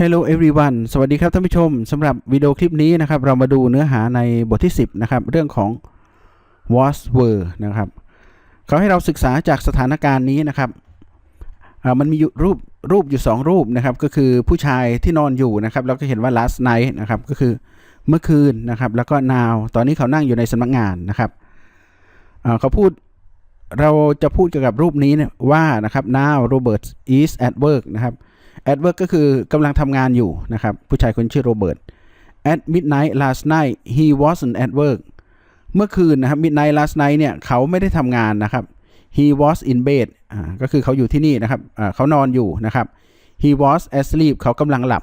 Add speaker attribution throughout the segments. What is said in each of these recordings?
Speaker 1: Hello everyone สวัสดีครับท่านผู้ชมสำหรับวิดีโอคลิปนี้นะครับ เรามาดูเนื้อหาในบทที่ 10 นะครับ เรื่องของ was were นะครับเขาให้เราศึกษาจากสถานการณ์นี้นะครับมันมีรูปรูปอยู่ 2 รูปนะครับ ก็คือผู้ชายที่นอนอยู่นะครับ แล้วก็เห็นว่า last night นะครับ ก็คือเมื่อคืนนะครับ แล้วก็ now ตอนนี้เขานั่งอยู่ในสำนักงานนะครับเขาพูดเราจะพูดเกี่ยวกับรูปนี้นว่านะครับ now Robert is at work นะครับ at work ก็คือกำลังทำงานอยู่นะครับ ผู้ชายคนชื่อโรเบิร์ต at midnight last night he wasn't at work เมื่อคืนนะครับ midnight last night เนี่ยเขาไม่ได้ทำงานนะครับ he was in bed อ่าก็คือเขาอยู่ที่นี่นะครับอ่าเขานอนอยู่นะครับ he was asleep เขากำลังหลับ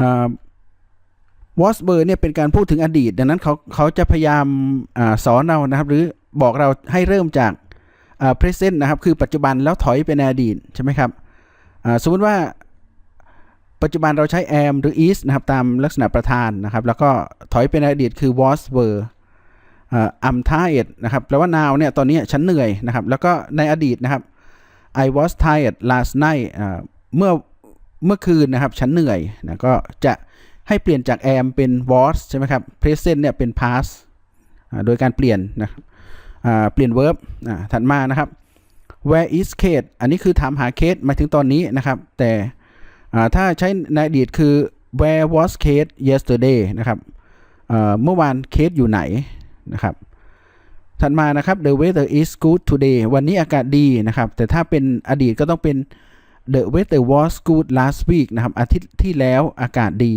Speaker 1: อ่า was were เนี่ยเป็นการพูดถึงอดีต ดังนั้นเขาเขาจะพยายามอสอนเรานะครับ หรือบอกเราให้เริ่มจาก present นะครับ คือปัจจุบันแล้วถอยไปในอดีตใช่ไหมครับ สมมติว่าปัจจุบันเราใช้ am หรือ is นะครับตามลักษณะประธานนะครับ แล้วก็ถอยเป็นอดีตคือ was were am, tired นะครับแปลว่า now เนี่ยตอนนี้ฉันเหนื่อยนะครับ แล้วก็ในอดีตนะครับ I was tired last night เมื่อเมื่อคืนนะครับฉันเหนื่อยนะก็จะให้เปลี่ยนจาก am เป็น was ใช่ไหมครับ present เนี่ยเป็น past โดยการเปลี่ยนนะครับเปลี่ยน verb ถัดมานะครับ where is Kate อันนี้คือถามหาเคสมาถึงตอนนี้นะครับ แต่ถ้าใช้ในอดีตคือ where was Kate yesterday นะครับเมื่อวานเคสอยู่ไหนนะครับถัดมานะครับ the weather is good today วันนี้อากาศดีนะครับ แต่ถ้าเป็นอดีตก็ต้องเป็น the weather was good last week นะครับ อาทิตย์ที่แล้วอากาศดี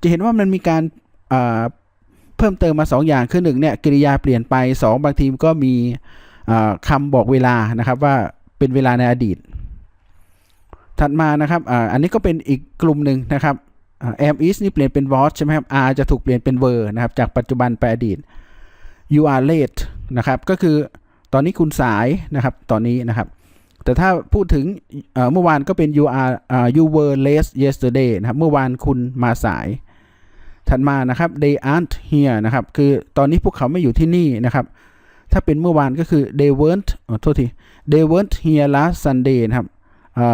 Speaker 1: จะเห็นว่ามันมีการเพิ่มเติมมา 2 อย่างคือหนึ่งเนี่ยกริยาเปลี่ยนไป 2 บางทีก็มี คำบอกเวลานะครับว่าเป็นเวลาในอดีต ถัดมานะครับอ,อันนี้ก็เป็นอีกกลุ่มหนึ่งนะครับ am is นี่เปลี่ยนเป็น was ใช่ไหมครับ are จะถูกเปลี่ยนเป็น were นะครับจากปัจจุบันไปอดีต you are late นะครับก็คือตอนนี้คุณสายนะครับตอนนี้นะครับ แต่ถ้าพูดถึงเมื่อวานก็เป็น you are you were late yesterday นะครับเมื่อวานคุณมาสาย ถัดมานะครับ they aren't here นะครับคือตอนนี้พวกเขาไม่อยู่ที่นี่นะครับ ถ้าเป็นเมื่อวานก็คือ they weren't ขอโทษที they weren't here last Sunday นะครับ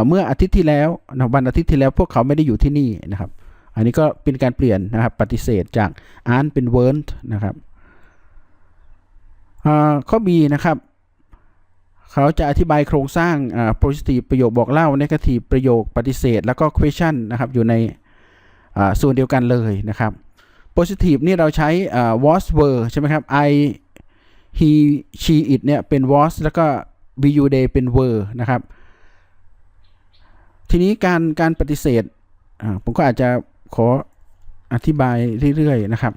Speaker 1: เมื่ออาทิตย์ที่แล้วนะวันอาทิตย์ที่แล้วพวกเขาไม่ได้อยู่ที่นี่นะครับ อันนี้ก็เป็นการเปลี่ยนนะครับปฏิเสธจาก aren't เป็น weren't นะครับข้อ B นะครับ เขาจะอธิบายโครงสร้าง positive ประโยคบอกเล่า negative ประโยคปฏิเสธ แล้วก็ question นะครับอยู่ในส่วนเดียวกันเลยนะครับ positive นี่เราใช้ was were ใช่ไหมครับ I he she it เนี่ย เป็น was แล้วก็ bu they เป็น were นะครับ ทีนี้การการปฏิเสธผมก็อาจจะขออธิบายเรื่อยๆ นะครับ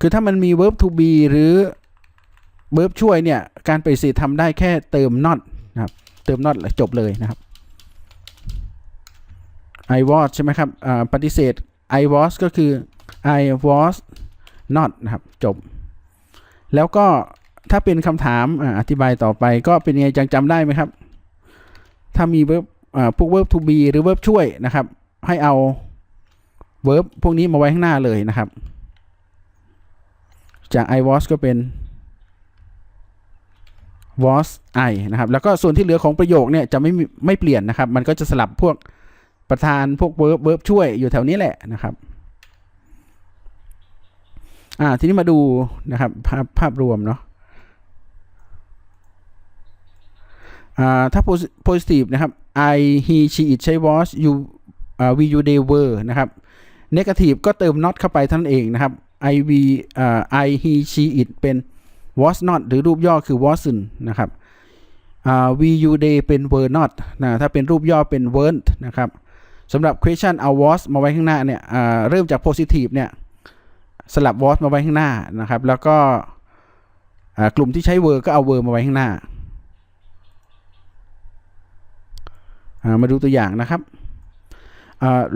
Speaker 1: คือถ้ามันมี verb to be หรือ verb ช่วยเนี่ย การปฏิเสธทำได้แค่เติม not นะครับ เติม not แล้วจบเลยนะครับ I was ใช่ไหมครับปฏิเสธ I was ก็คือ I was not นะครับ จบ แล้วก็ถ้าเป็นคำถามอธิบายต่อไปก็เป็นไงจังจำได้ไหมครับ ถ้ามี verb อ่าพวก verb to be หรือ verb ช่วยนะครับ ให้เอา verb พวกนี้มาไว้ข้างหน้าเลยนะครับ จาก I was ก็เป็น was I นะครับ แล้วก็ส่วนที่เหลือของประโยคเนี่ยจะไม่ไม่เปลี่ยนนะครับ มันก็จะสลับพวกประธานพวก verb verb ช่วยอยู่แถวนี้แหละนะครับ อ่าทีนี้มาดูนะครับภาพภาพรวมเนาะอ่าถ้า posi- positive นะครับ I he she it ใช้ was you อ่า we you they were นะครับ negative ก็เติม not เข้าไปท่านเองนะครับ I we อ่า I he she it เป็น was not หรือรูปย่อคือ wasn't นะครับอ่า we you they เป็น were not นะถ้าเป็นรูปย่อเป็น weren't นะครับสำหรับ question เอา was มาไว้ข้างหน้าเนี่ยอ่าเริ่มจาก positive เนี่ย สลับ was มาไว้ข้างหน้านะครับ แล้วก็กลุ่มที่ใช้ were ก็เอา were มาไว้ข้างหน้า มาดูตัวอย่างนะครับ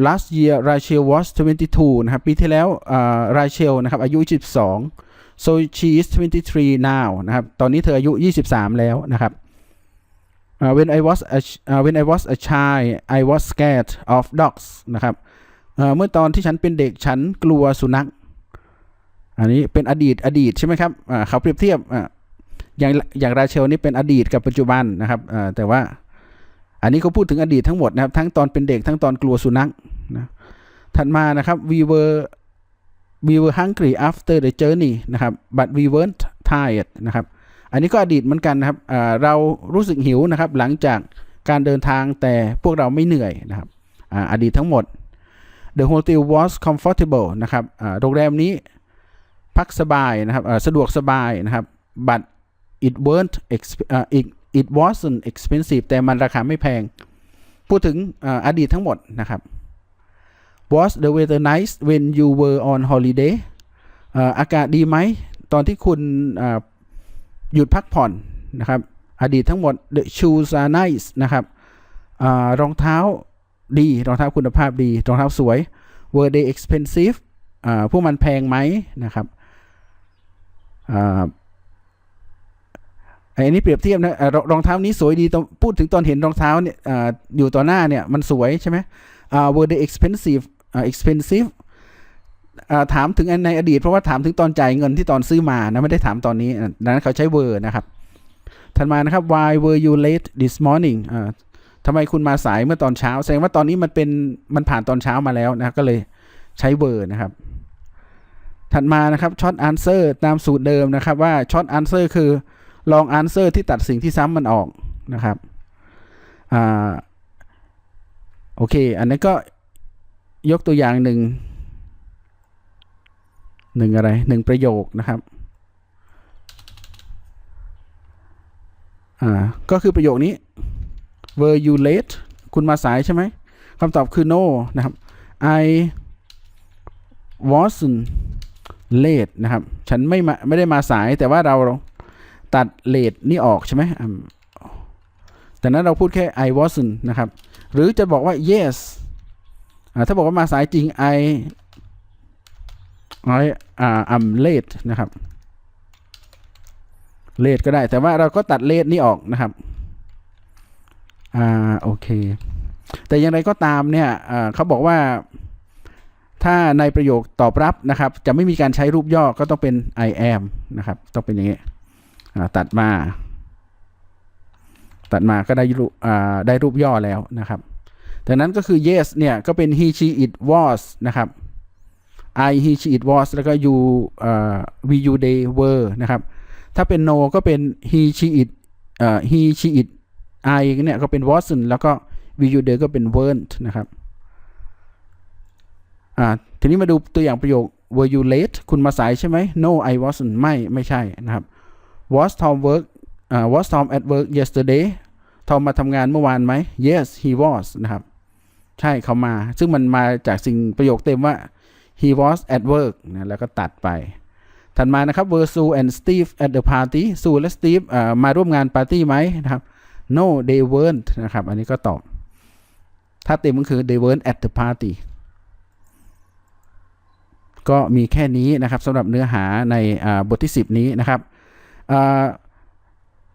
Speaker 1: last year Rachel was 22 นะครับ ปีที่แล้ว Rachel นะครับ อายุ22 so she is 23 now นะครับ ตอนนี้เธออายุ 23 แล้วนะครับอ่า when I was a uh, when I was a child I was scared of dogs นะครับเอ่อเมื่อตอนที่ฉันเป็นเด็กฉันกลัวสุนัข อันนี้เป็นอดีตอดีตใช่ไหมครับเขาเปรียบเทียบอย่างอย่างราเชลนี่เป็นอดีตกับปัจจุบันนะครับแต่ว่าอันนี้เขาพูดถึงอดีตทั้งหมดนะครับ ทั้งตอนเป็นเด็กทั้งตอนกลัวสุนัขนะถัดมานะครับ we were we were hungry after the journey นะครับ but we weren't tired นะครับ อันนี้ก็อดีตเหมือนกันนะครับเรารู้สึกหิวนะครับ หลังจากการเดินทางแต่พวกเราไม่เหนื่อยนะครับออดีตทั้งหมด the hotel was comfortable นะครับโรงแรมนี้ พักสบายนะครับสะดวกสบายนะครับ but it weren't exp- อ่า it it wasn't expensive แต่มันราคาไม่แพง พูดถึงออดีตทั้งหมดนะครับ was the weather nice when you were on holiday อาอากาศดีไหม ตอนที่คุณหยุดพักผ่อนนะครับ อดีตทั้งหมด the shoes are nice นะครับรองเท้าดีรองเท้าคุณภาพดี รองเท้าสวย were they expensive พวกมันแพงไหมนะครับ อันนี้เปรียบเทียบนะรองรองเท้านี้สวยดีตอพูดถึงตอนเห็นรองเท้าเนี่ยออยู่ต่อหน้าเนี่ยมันสวยใช่ไหมอ่า were they expensive อ่า expensive ถามถึงในอดีต เพราะว่าถามถึงตอนจ่ายเงินที่ตอนซื้อมานะไม่ได้ถามตอนนี้ดังนั้นเขาใช้ were นะครับถัดมานะครับ why were you late this morning ทำไมคุณมาสายเมื่อตอนเช้า แสดงว่าตอนนี้มันเป็นมันผ่านตอนเช้ามาแล้วนะก็เลยใช้ were นะครับ ถัดมานะครับ short answer ตามสูตรเดิมนะครับว่า short answer คือ long answer ที่ตัดสิ่งที่ซ้ำมันออกนะครับอ่าโอเค อันนี้ก็ยกตัวอย่างหนึ่งหนึ่งอะไรหนึ่งประโยคนะครับอ่าก็คือประโยคนี้ were you late คุณมาสายใช่ไหมคำตอบคือ no นะครับ I wasn't late นะครับ ฉันไม่มาไม่ได้มาสายแต่ว่าเราตัด late นี่ออกใช่ไหมอืมแต่นั้นเราพูดแค่ I wasn't นะครับ หรือจะบอกว่า yes อ่าถ้าบอกว่ามาสายจริง I I am late นะครับเลทก็ได้ แต่ว่าเราก็ตัดเลทนี้ออกนะครับ อ่า โอเค แต่อย่างไรก็ตามเนี่ยอ่าเขาบอกว่า ถ้าในประโยคตอบรับนะครับ จะไม่มีการใช้รูปย่อก็ต้องเป็น I am นะครับ ต้องเป็นอย่างนี้ตัดมา ตัดมาก็ได้รูปได้รูปย่อแล้วนะครับดังนั้นก็คือ yes เนี่ย ก็เป็น he she it was นะครับ I he she it was แล้วก็ you we you they were นะครับ ถ้าเป็น no ก็เป็น he she it he she it I เนี่ยก็เป็น wasn't แล้วก็ we you they ก็เป็น weren't นะครับ อ่าทีนี้มาดูตัวอย่างประโยค were you late คุณมาสายใช่ไหม no I wasn't ไม่ ไม่ใช่นะครับ was Tom work อ่า was Tom at work yesterday Tom มาทำงานเมื่อวานไหม yes he was นะครับ ใช่เขามา ซึ่งมันมาจากสิ่งประโยคเต็มว่า he was at work นะแล้วก็ตัดไป ถัดมานะครับ were Sue and Steve at the party Sue และ Steve มาร่วมงานปาร์ตี้ไหมนะครับ no they weren't นะครับ อันนี้ก็ตอบ ถ้าเต็มก็คือ they weren't at the party ก็มีแค่นี้นะครับสำหรับเนื้อหาในบทที่ 10 นี้นะครับ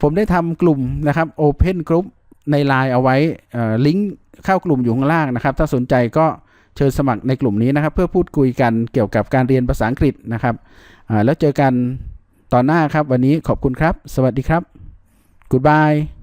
Speaker 1: ผมได้ทำกลุ่มนะครับ Open Group ใน Line เอาไว้ลิงก์เข้ากลุ่มอยู่ข้างล่างนะครับ ถ้าสนใจก็เชิญสมัครในกลุ่มนี้นะครับ เพื่อพูดคุยกันเกี่ยวกับการเรียนภาษาอังกฤษนะครับแล้วเจอกันตอนหน้าครับ วันนี้ขอบคุณครับ สวัสดีครับ goodbye